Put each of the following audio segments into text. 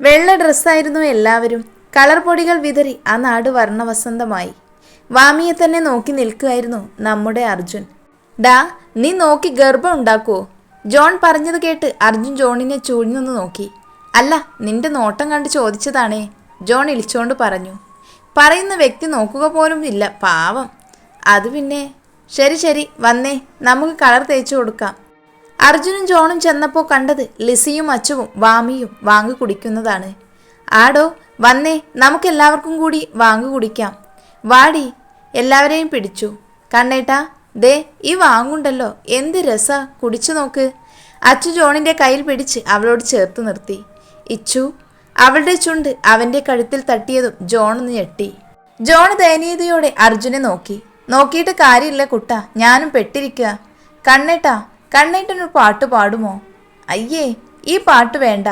വെള്ള ഡ്രസ്സായിരുന്നു എല്ലാവരും. കളർ പൊടികൾ വിതറി ആ നാട് വർണവസന്തമായി. വാമിയെ തന്നെ നോക്കി നിൽക്കുകയായിരുന്നു നമ്മുടെ അർജുൻ. ഡാ നീ നോക്കി ഗർഭം ഉണ്ടാക്കുവോ ജോൺ പറഞ്ഞത് കേട്ട് അർജുൻ ജോണിനെ ചൂഴ്ന്നൊന്ന് നോക്കി. അല്ല നിന്റെ നോട്ടം കണ്ട് ചോദിച്ചതാണേ ജോൺ ഇളിച്ചോണ്ട് പറഞ്ഞു. പറയുന്ന വ്യക്തി നോക്കുക പോലും ഇല്ല പാവം. അത് പിന്നെ? ശരി ശരി വന്നേ. നമുക്ക് കളർ തേച്ചു കൊടുക്കാം. അർജുനും ജോണും ചെന്നപ്പോൾ കണ്ടത് ലിസിയും അച്ചുവും വാമിയും വാങ്ങി കുടിക്കുന്നതാണ്. ആടോ വന്നേ നമുക്കെല്ലാവർക്കും കൂടി വാങ്ങി കുടിക്കാം. വാടി എല്ലാവരെയും പിടിച്ചു. കണ്ണേട്ടാ ദേ ഈ വാങ്ങുണ്ടല്ലോ എന്ത് രസ കുടിച്ചു നോക്ക്. അച്ചു ജോണിന്റെ കയ്യിൽ പിടിച്ച് അവളോട് ചേർത്ത് നിർത്തി. ഇച്ചു അവളുടെ ചുണ്ട് അവന്റെ കഴുത്തിൽ തട്ടിയതും ജോണെന്ന് ഞെട്ടി. ജോൺ ദയനീയതയോടെ അർജുനെ നോക്കി. നോക്കിയിട്ട് കാര്യമില്ല കുട്ട ഞാനും പെട്ടിരിക്കുക കണ്ണേട്ടാ കണ്ണേട്ടനൊരു പാട്ട് പാടുമോ? അയ്യേ ഈ പാട്ട് വേണ്ട.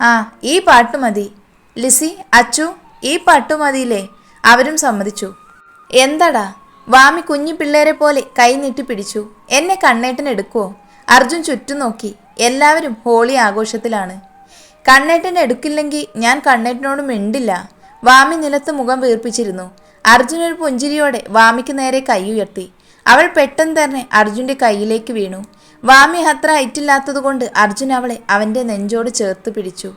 ആ ഈ പാട്ട് മതി. ലിസി അച്ചു ഈ പാട്ട് മതിയില്ലേ? അവരും സമ്മതിച്ചു. എന്താടാ? വാമി കുഞ്ഞു പിള്ളേരെ പോലെ കൈ നീട്ടി പിടിച്ചു. എന്നെ കണ്ണേട്ടൻ എടുക്കുവോ? അർജുൻ ചുറ്റും നോക്കി. എല്ലാവരും ഹോളി ആഘോഷത്തിലാണ്. കണ്ണേട്ടൻ എടുക്കില്ലെങ്കിൽ ഞാൻ കണ്ണേട്ടനോട് മിണ്ടില്ല. വാമി നിലത്ത് മുഖം വീർപ്പിച്ചിരുന്നു. അർജുൻ ഒരു പുഞ്ചിരിയോടെ വാമിക്ക് നേരെ കൈ ഉയർത്തി അവൾ പെട്ടെന്ന് തന്നെ അർജുന്റെ കയ്യിലേക്ക് വീണു. വാമി അത്ര ഐറ്റില്ലാത്തതുകൊണ്ട് അർജുൻ അവളെ അവന്റെ നെഞ്ചോട് ചേർത്ത് പിടിച്ചു.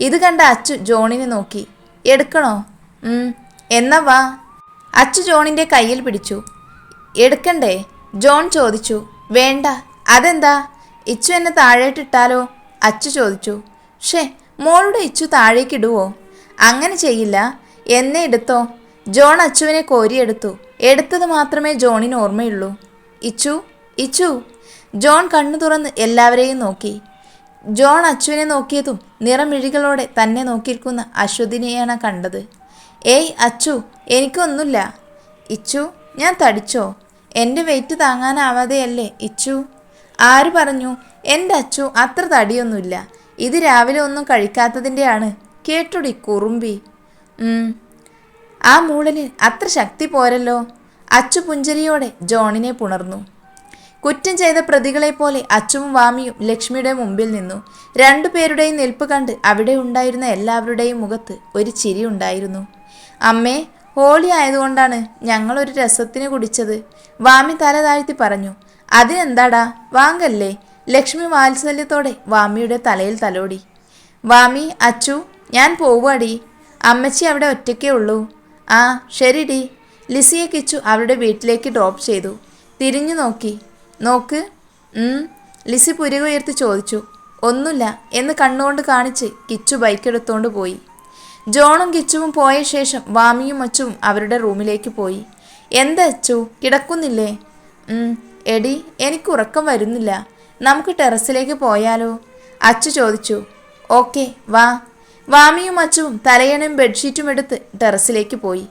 ഇത് കണ്ട അച്ചു ജോണിനെ നോക്കി. എടുക്കണോ? എന്നാ വാ. അച്ചു ജോണിന്റെ കയ്യിൽ പിടിച്ചു. എടുക്കണ്ടേ? ജോൺ ചോദിച്ചു. വേണ്ട. അതെന്താ? ഇച്ചു എന്നെ താഴേട്ടിട്ടാലോ അച്ചു ചോദിച്ചു. ഷേ മോളുടെ ഇച്ചു താഴേക്കിടുവോ അങ്ങനെ ചെയ്യില്ല. എന്നെ എടുത്തോ? ജോൺ അച്ചുവിനെ കോരിയെടുത്തു. എടുത്തത് മാത്രമേ ജോണിന് ഓർമ്മയുള്ളൂ. ഇച്ചു ഇച്ചു. ജോൺ കണ്ണു തുറന്ന് എല്ലാവരെയും നോക്കി. ജോൺ അച്ചുവിനെ നോക്കിയതും നിറമിഴികളോടെ തന്നെ നോക്കിയിരിക്കുന്ന അശ്വതിനെയാണ് കണ്ടത്. ഏയ് അച്ചു എനിക്കൊന്നുമില്ല. ഇച്ചു ഞാൻ തടിച്ചോ? എന്റെ വെയിറ്റ് താങ്ങാനാവാതെയല്ലേ ഇച്ചു? ആര് പറഞ്ഞു എന്റെ അച്ചു അത്ര തടിയൊന്നുമില്ല. ഇത് രാവിലെ ഒന്നും കഴിക്കാത്തതിന്റെയാണ് കേട്ടുടി കുറുമ്പി. ആ മൂളലിന് അത്ര ശക്തി പോരല്ലോ. അച്ചു പുഞ്ചരിയോടെ ജോണിനെ പുണർന്നു. കുറ്റം ചെയ്ത പ്രതികളെപ്പോലെ അച്ചുവും വാമിയും ലക്ഷ്മിയുടെ മുമ്പിൽ നിന്നു. രണ്ടുപേരുടെയും നിൽപ്പ് കണ്ട് അവിടെ ഉണ്ടായിരുന്ന എല്ലാവരുടെയും മുഖത്ത് ഒരു ചിരി ഉണ്ടായിരുന്നു. അമ്മേ ഹോളി ആയതുകൊണ്ടാണ് ഞങ്ങളൊരു രസത്തിന് കുടിച്ചത് വാമി തല താഴ്ത്തി പറഞ്ഞു. അതിനെന്താടാ? വാങ്ങല്ലേ? ലക്ഷ്മി വാത്സല്യത്തോടെ വാമിയുടെ തലയിൽ തലോടി. വാമി അച്ചു ഞാൻ പോവാടി അമ്മച്ചി അവിടെ ഒറ്റയ്ക്കേ ഉള്ളൂ. ആ ശരി ഡി ലിസിയെ കിച്ചു അവരുടെ വീട്ടിലേക്ക് ഡ്രോപ്പ് ചെയ്തു. തിരിഞ്ഞു നോക്കി. നോക്ക്. ലിസി പുരുക ഉയർത്തി ചോദിച്ചു. ഒന്നുമില്ല. എന്ന് കണ്ണുകൊണ്ട് കാണിച്ച് കിച്ചു ബൈക്കെടുത്തോണ്ട് പോയി. ജോണും കിച്ചുവും പോയ ശേഷം വാമിയും അച്ചും അവരുടെ റൂമിലേക്ക് പോയി. എന്താ അച്ചു? കിടക്കുന്നില്ലേ? എടി എനിക്ക് ഉറക്കം വരുന്നില്ല. നമുക്ക് ടെറസിലേക്ക് പോയാലോ? അച്ചു ചോദിച്ചു. ഓക്കെ വാ. വാമിയും അച്ചുവും തലയണയും ബെഡ്ഷീറ്റും എടുത്ത് ടെറസിലേക്ക് പോയി.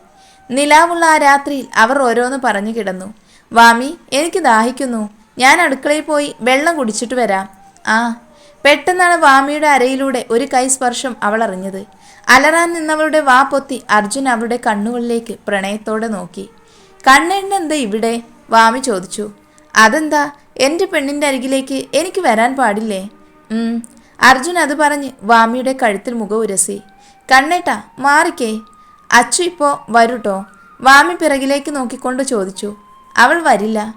നിലാവുള്ള ആ രാത്രിയിൽ അവർ ഓരോന്ന് പറഞ്ഞു കിടന്നു. വാമി എനിക്ക് ദാഹിക്കുന്നു. ഞാൻ അടുക്കളയിൽ പോയി വെള്ളം കുടിച്ചിട്ട് വരാം. ആ. പെട്ടെന്നാണ് വാമിയുടെ അരയിലൂടെ ഒരു കൈ സ്പർശം അവൾ അറിഞ്ഞത്. അലറാൻ നിന്നവളുടെ വാ പൊത്തി അർജുൻ അവളുടെ കണ്ണുകളിലേക്ക് പ്രണയത്തോടെ നോക്കി. കണ്ണെണ്ണെന്താ ഇവിടെ? വാമി ചോദിച്ചു. അതെന്താ? എന്റെ പെണ്ണിന്റെ അരികിലേക്ക് എനിക്ക് വരാൻ പാടില്ലേ. അർജുൻ അത് പറഞ്ഞ് വാമിയുടെ കഴുത്തിൽ മുഖം ഉരസി. കണ്ണേട്ടാ മാറിക്കേ. അച്ചു ഇപ്പോ വരൂട്ടോ. വാമി പിറകിലേക്ക് നോക്കിക്കൊണ്ട് ചോദിച്ചു. അവൾ വരില്ല.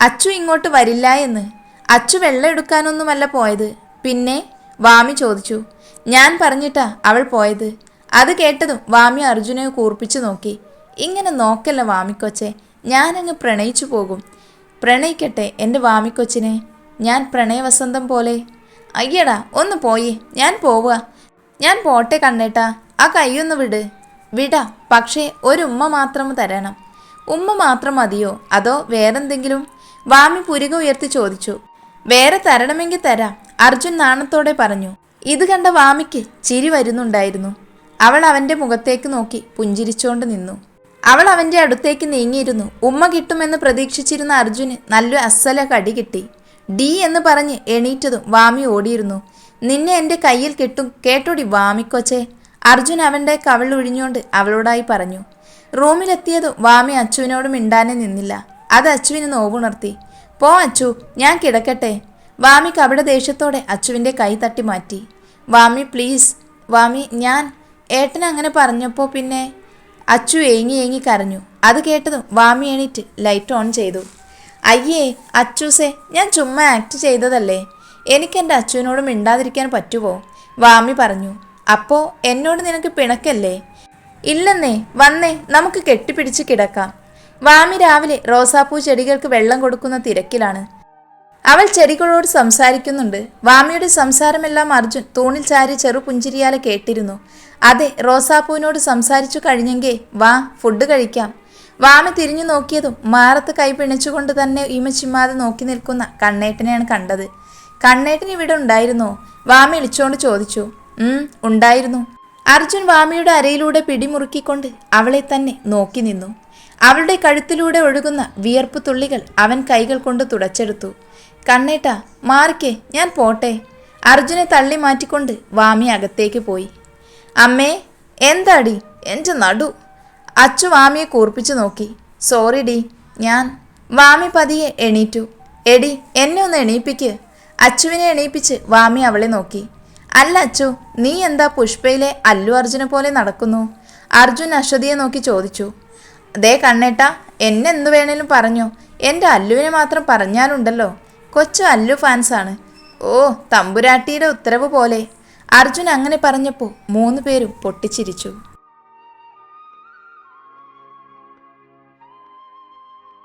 അച്ചു ഇങ്ങോട്ട് വരില്ല എന്ന്. അച്ചു വെള്ളം എടുക്കാനൊന്നുമല്ല പോയത്. പിന്നെ വാമി ചോദിച്ചു. ഞാൻ പറഞ്ഞിട്ടാ അവൾ പോയത്. അത് കേട്ടതും വാമി അർജുനെ കൂർപ്പിച്ചു നോക്കി. ഇങ്ങനെ നോക്കല്ല വാമിക്കൊച്ചെ. ഞാനങ്ങ് പ്രണയിച്ചു പോകും. പ്രണയിക്കട്ടെ എന്റെ വാമിക്കൊച്ചിനെ. ഞാൻ പ്രണയവസന്തം പോലെ അയ്യടാ ഒന്ന് പോയി. ഞാൻ പോവുക. ഞാൻ പോട്ടെ കണ്ണേട്ടാ. ആ കൈയൊന്ന് വിട്. വിടാ പക്ഷേ ഒരു ഉമ്മ മാത്രം തരണം. ഉമ്മ മാത്രം മതിയോ? അതോ വേറെന്തെങ്കിലും? വാമി പുരുക ഉയർത്തി ചോദിച്ചു. വേറെ തരണമെങ്കിൽ തരാം അർജുൻ നാണത്തോടെ പറഞ്ഞു. ഇത് കണ്ട വാമിക്ക് ചിരി വരുന്നുണ്ടായിരുന്നു. അവൾ അവന്റെ മുഖത്തേക്ക് നോക്കി പുഞ്ചിരിച്ചുകൊണ്ട് നിന്നു. അവൾ അവന്റെ അടുത്തേക്ക് നീങ്ങിയിരുന്നു. ഉമ്മ കിട്ടുമെന്ന് പ്രതീക്ഷിച്ചിരുന്ന അർജുന് നല്ല അസ്സല കടി കിട്ടി. ഡി എന്ന് പറഞ്ഞ് എണീറ്റതും വാമി ഓടിയിരുന്നു. നിന്നെ എന്റെ കയ്യിൽ കെട്ടും. കേട്ടോടി വാമിക്കൊച്ചേ അർജുൻ അവന്റെ കവൾ ഒഴിഞ്ഞുകൊണ്ട് അവളോടായി പറഞ്ഞു. റൂമിലെത്തിയതും വാമി അച്ചുവിനോടും മിണ്ടാനെ നിന്നില്ല. അത് അച്ചുവിന് നോവുണർത്തി. പോ അച്ചു ഞാൻ കിടക്കട്ടെ. വാമി കപട ദേഷ്യത്തോടെ അച്ചുവിന്റെ കൈ തട്ടി മാറ്റി. വാമി പ്ലീസ്. വാമി ഞാൻ ഏട്ടൻ അങ്ങനെ പറഞ്ഞപ്പോൾ പിന്നെ? അച്ചു ഏങ്ങി ഏങ്ങി കരഞ്ഞു. അത് കേട്ടതും വാമി എണീറ്റ് ലൈറ്റ് ഓൺ ചെയ്തു. അയ്യേ അച്ചൂസേ ഞാൻ ചുമ്മാ ആക്ട് ചെയ്തതല്ലേ? എനിക്ക് എന്റെ അച്ചുവിനോട് മിണ്ടാതിരിക്കാൻ പറ്റുമോ വാമി പറഞ്ഞു. അപ്പോ എന്നോട് നിനക്ക് പിണക്കല്ലേ? ഇല്ലെന്നേ വന്നേ നമുക്ക് കെട്ടിപ്പിടിച്ച് കിടക്കാം. വാമി രാവിലെ റോസാപ്പൂ ചെടികൾക്ക് വെള്ളം കൊടുക്കുന്ന തിരക്കിലാണ്. അവൾ ചെടികളോട് സംസാരിക്കുന്നുണ്ട്. വാമിയുടെ സംസാരമെല്ലാം അർജുൻ തൂണിൽ ചാരി ചെറു പുഞ്ചിരിയാലെ കേട്ടിരുന്നു. അതെ റോസാപ്പൂവിനോട് സംസാരിച്ചു കഴിഞ്ഞെങ്കിൽ വാ ഫുഡ് കഴിക്കാം. വാമി തിരിഞ്ഞു നോക്കിയതും മാറത്ത് കൈ പിണിച്ചുകൊണ്ട് തന്നെ ഈമച്ചിമ്മാതെ നോക്കി നിൽക്കുന്ന കണ്ണേട്ടനെയാണ് കണ്ടത്. കണ്ണേട്ടൻ ഇവിടെ ഉണ്ടായിരുന്നോ? വാമി ഇളിച്ചോണ്ട് ചോദിച്ചു. ഉണ്ടായിരുന്നു. അർജുൻ വാമിയുടെ അരയിലൂടെ പിടിമുറുക്കിക്കൊണ്ട് അവളെ തന്നെ നോക്കി നിന്നു. അവളുടെ കഴുത്തിലൂടെ ഒഴുകുന്ന വിയർപ്പ് തുള്ളികൾ അവൻ കൈകൾ കൊണ്ട് തുടച്ചെടുത്തു. കണ്ണേട്ട മാറിക്കേ ഞാൻ പോട്ടെ. അർജുനെ തള്ളി മാറ്റിക്കൊണ്ട് വാമി അകത്തേക്ക് പോയി. അമ്മേ എന്താടി? എന്റെ നടു. അച്ചു വാമിയെ കൂർപ്പിച്ചു നോക്കി. സോറി ഡി ഞാൻ വാമി പതിയെ എണീറ്റു. എടി എന്നെ ഒന്ന് എണീപ്പിക്ക് അച്ചുവിനെ എണീപ്പിച്ച് വാമി അവളെ നോക്കി. അല്ല അച്ചു നീ എന്താ പുഷ്പയിലെ അല്ലു അർജുനെ പോലെ നടക്കുന്നു അർജുൻ അശ്വതിയെ നോക്കി ചോദിച്ചു. ദേ കണ്ണേട്ട എന്നെ എന്തു വേണേലും പറഞ്ഞോ. എന്റെ അല്ലുവിനെ മാത്രം പറഞ്ഞാലുണ്ടല്ലോ. കൊച്ചു അല്ലു ഫാൻസാണ് ഓ തമ്പുരാട്ടിയുടെ ഉത്തരവ് പോലെ അർജുൻ അങ്ങനെ പറഞ്ഞപ്പോൾ മൂന്ന് പേരും പൊട്ടിച്ചിരിച്ചു.